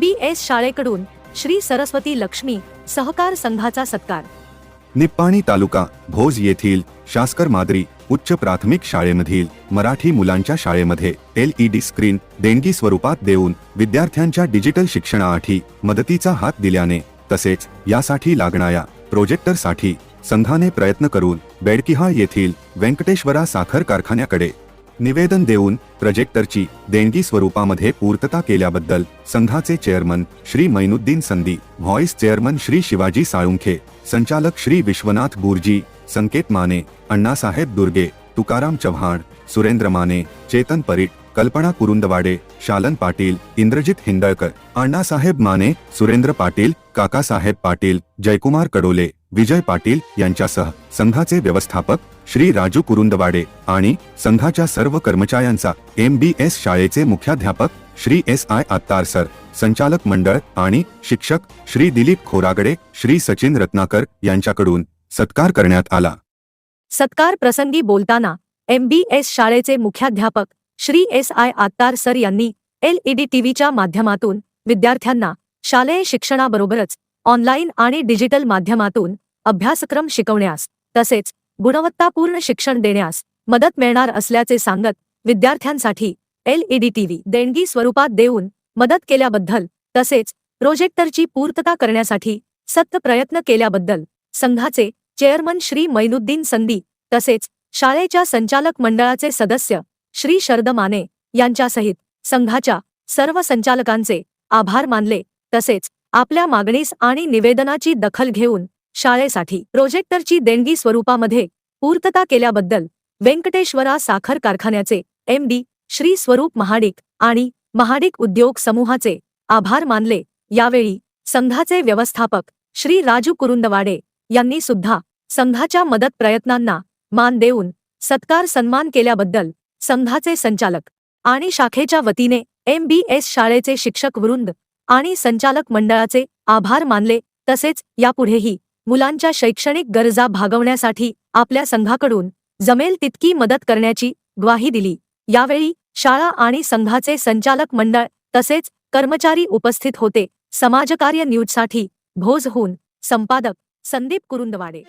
बी S शाळेकडून श्री सरस्वती लक्ष्मी सहकार संघाचा सत्कार. निप्पाणी तालुका भोज येथील शास्कर माद्री उच्च प्राथमिक शाळेमधील मराठी मुलांच्या शाळेमध्ये एल ई डी स्क्रीन देणगी स्वरूपात देऊन विद्यार्थ्यांच्या डिजिटल शिक्षणासाठी मदतीचा हात दिल्याने तसेच यासाठी लागणाऱ्या प्रोजेक्टरसाठी संघाने प्रयत्न करून बेडकिहा येथील व्यंकटेश्वरा साखर कारखान्याकडे निवेदन देऊन प्रोजेक्टरची देणगी स्वरूपामध्ये पूर्तता केल्याबद्दल संघाचे chairman Shri Mainuddin Sandhi vice chairman Shri Shivaji Salunkhe संचालक श्री विश्वनाथ बुर्जी संकेत माने अण्णासाहेब दुर्गे तुकाराम चव्हाण सुरेंद्र माने चेतन परीट कल्पना कुरुंदवाडे शालन पाटील इंद्रजित हिंदळकर अण्णासाहेब माने सुरेंद्र पाटील काकासाहेब पाटील जयकुमार कडोले विजय पाटील यांच्यासह संघाचे व्यवस्थापक श्री राजू कुरुंदवाडे आणि संघाच्या सर्व कर्मचाऱ्यांचा एम बी एस शाळेचे मुख्याध्यापक Shri S I Attar sir संचालक मंडळ आणि शिक्षक श्री दिलीप खोरागडे श्री सचिन रत्नाकर यांच्याकडून सत्कार करण्यात आला. सत्कार प्रसंगी बोलताना एम बी एस शाळेचे मुख्याध्यापक Shri S I Attar sir यांनी एल ई डी टीव्हीच्या माध्यमातून विद्यार्थ्यांना शालेय शिक्षणाबरोबरच ऑनलाईन आणि डिजिटल माध्यमातून अभ्यासक्रम शिकवण्यास तसेच गुणवत्तापूर्ण शिक्षण देण्यास मदत मिळणार असल्याचे सांगत विद्यार्थ्यांसाठी एलईडी टीव्ही देणगी स्वरूपात देऊन मदत केल्याबद्दल तसेच प्रोजेक्टरची पूर्तता करण्यासाठी सत्य प्रयत्न केल्याबद्दल संघाचे चेअरमन श्री मैनुद्दीन संदी तसेच शाळेच्या संचालक मंडळाचे सदस्य श्री शरद माने यांच्यासहित संघाच्या सर्व संचालकांचे आभार मानले तसेच आपल्या मागणीस आणि निवेदनाची दखल घेऊन शाळेसाठी प्रोजेक्टरची देणगी स्वरूपामध्ये पूर्तता केल्याबद्दल व्यंकटेश्वरा साखर कारखान्याचे एम डी श्री स्वरूप महाडिक आणि महाडिक उद्योग समूहाचे आभार मानले. यावेळी संघाचे व्यवस्थापक श्री राजू कुरुंदवाडे यांनी सुद्धा संघाच्या मदत प्रयत्नांना मान देऊन सत्कार सन्मान केल्याबद्दल संघाचे संचालक आणि शाखेच्या वतीने एम बी एस शाळेचे शिक्षक वृंद आणि संचालक मंडळाचे आभार मानले. तसेच यापुढेही मुलांच्या शैक्षणिक गरजा भागवण्यासाठी आपल्या संघाकडून जमेल तितकी मदत करण्याची ग्वाही दिली. यावेळी शाळा आणि संघाचे संचालक मंडळ तसेच कर्मचारी उपस्थित होते. समाजकार्य न्यूजसाठी भोजहून संपादक संदीप कुरुंदवाडे